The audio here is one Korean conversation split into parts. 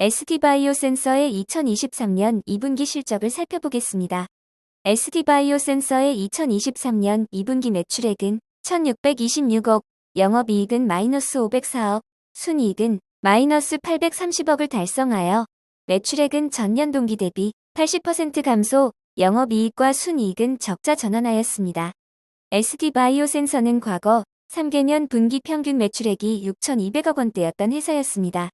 SD바이오 센서의 2023년 2분기 실적을 살펴보겠습니다. SD바이오 센서의 2023년 2분기 매출액은 1626억, 영업이익은 마이너스 504억, 순이익은 마이너스 830억을 달성하여 매출액은 전년 동기 대비 80% 감소, 영업이익과 순이익은 적자 전환하였습니다. SD바이오 센서는 과거 3개년 분기 평균 매출액이 6,200억 원대였던 회사였습니다.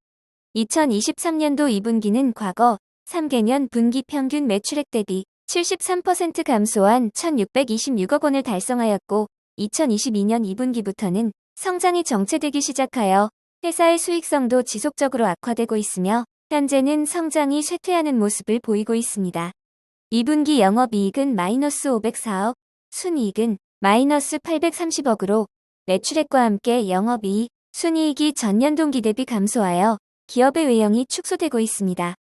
2023년도 2분기는 과거 3개년 분기 평균 매출액 대비 73% 감소한 1,626억 원을 달성하였고 2022년 2분기부터는 성장이 정체되기 시작하여 회사의 수익성도 지속적으로 악화되고 있으며 현재는 성장이 쇠퇴하는 모습을 보이고 있습니다. 2분기 영업이익은 마이너스 504억, 순이익은 마이너스 830억으로 매출액과 함께 영업이익, 순이익이 전년 동기 대비 감소하여 기업의 외형이 축소되고 있습니다.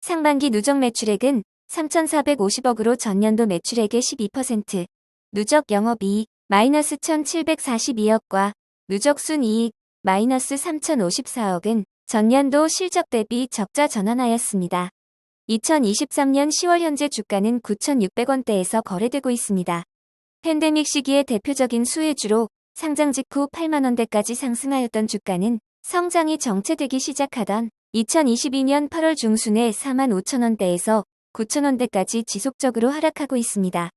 상반기 누적 매출액은 3,450억으로 전년도 매출액의 12%, 누적 영업이익 마이너스 1,742억과 누적 순이익 마이너스 3,054억은 전년도 실적 대비 적자 전환하였습니다. 2023년 10월 현재 주가는 9,600원대에서 거래되고 있습니다. 팬데믹 시기의 대표적인 수혜주로 상장 직후 8만원대까지 상승하였던 주가는 성장이 정체되기 시작하던 2022년 8월 중순에 4만 5천원대에서 9천원대까지 지속적으로 하락하고 있습니다.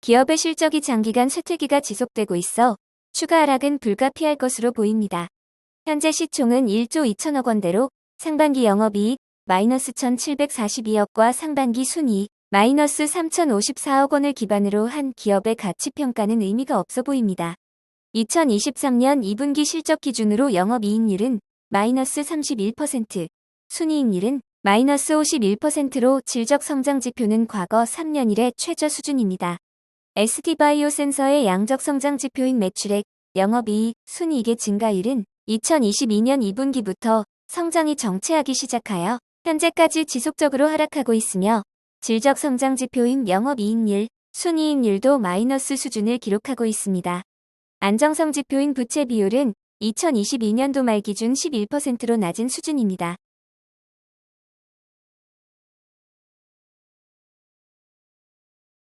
기업의 실적이 장기간 쇠퇴기가 지속되고 있어 추가 하락은 불가피할 것으로 보입니다. 현재 시총은 1조 2천억 원대로 상반기 영업이익 마이너스 1,742억과 상반기 순이익 마이너스 3,054억 원을 기반으로 한 기업의 가치 평가는 의미가 없어 보입니다. 2023년 2분기 실적 기준으로 영업이익률은 마이너스 31%, 순이익률은 마이너스 51%로 질적 성장 지표는 과거 3년 이래 최저 수준입니다. SD바이오 센서의 양적 성장 지표인 매출액, 영업이익, 순이익의 증가율은 2022년 2분기부터 성장이 정체하기 시작하여 현재까지 지속적으로 하락하고 있으며 질적 성장 지표인 영업이익률, 순이익률도 마이너스 수준을 기록하고 있습니다. 안정성 지표인 부채 비율은 2022년도 말 기준 11%로 낮은 수준입니다.